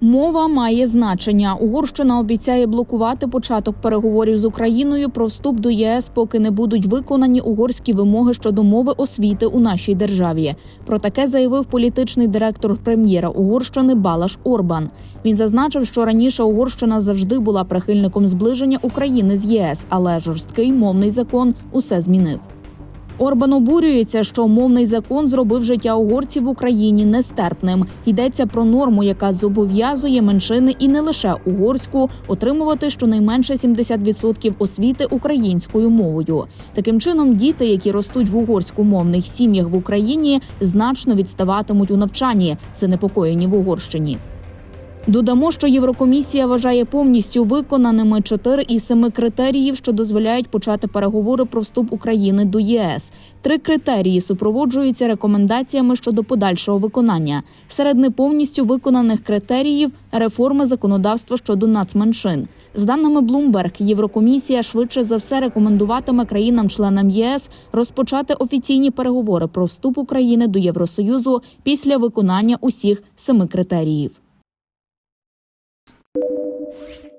Мова має значення. Угорщина обіцяє блокувати початок переговорів з Україною про вступ до ЄС, поки не будуть виконані угорські вимоги щодо мови освіти у нашій державі. Про таке заявив політичний директор прем'єра Угорщини Балаш Орбан. Він зазначив, що раніше Угорщина завжди була прихильником зближення України з ЄС, але жорсткий мовний закон усе змінив. Орбан обурюється, що мовний закон зробив життя угорців в Україні нестерпним. Йдеться про норму, яка зобов'язує меншини і не лише угорську отримувати щонайменше 70% освіти українською мовою. Таким чином, діти, які ростуть в угорськомовних сім'ях в Україні, значно відставатимуть у навчанні, занепокоєні в Угорщині. Додамо, що Єврокомісія вважає повністю виконаними 4 із 7 критеріїв, що дозволяють почати переговори про вступ України до ЄС. Три критерії супроводжуються рекомендаціями щодо подальшого виконання. Серед не повністю виконаних критеріїв реформи законодавства щодо нацменшин. З даними Bloomberg, Єврокомісія швидше за все рекомендуватиме країнам-членам ЄС розпочати офіційні переговори про вступ України до Євросоюзу після виконання усіх семи критеріїв. Thank you.